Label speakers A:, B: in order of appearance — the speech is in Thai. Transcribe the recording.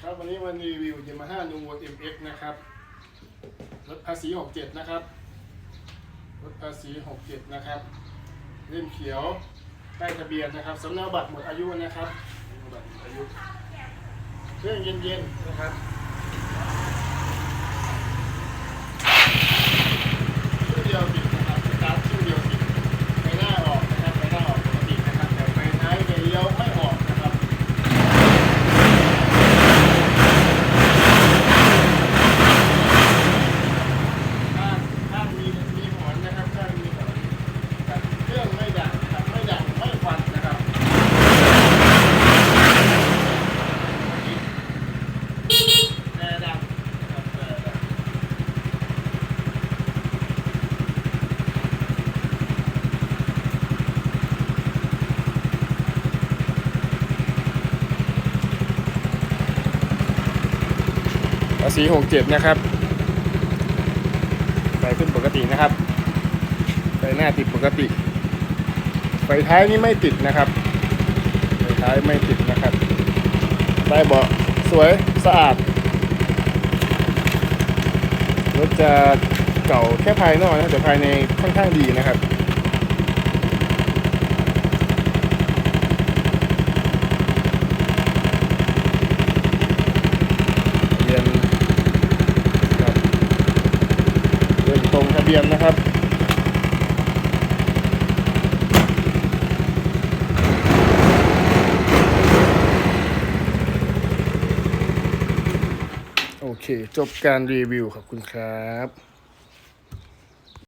A: ครับวันนี้วันรีวิว Yamaha n u v o MX นะครับรถภาษี 67 นะครับรถภาษี 67 นะครับ เล่มเขียวใต้ทะเบียนนะครับสำเนาบัตรหมดอายุนะครับบัตรหมดอายุเครื่องเย็นๆนะครับชื่อเดียวติดนะครับสตาร์ทชื่อเดียวติดไฟหน้าออกนะครับไฟหน้าออกปกตินะครับแต่ไฟท้ายไฟเลี้ยวไม่ออกนะครับ ถ้าถ้ามีมีหอนนะครับถ้ามีหอนแต่เครื่องไม่ดังนะครับไม่ดังไม่ควันนะครับแต่ดังนะครับแต่ดัง ภาษีหกเจ็ดนะครับไฟขึ้นปกตินะครับ ไฟหน้าติดปกติ ไฟท้ายนี่ไม่ติดนะครับ ไฟท้ายไม่ติดนะครับใต้เบาะสวยสะอาด รถจะเก่าแค่ภายนอกนะแต่ภายในค่อนข้างดีนะครับ ทะเบียนครับ เรื่องตรงทะ เบียนนะครับโอเค จบการรีวิวขอบคุณครับ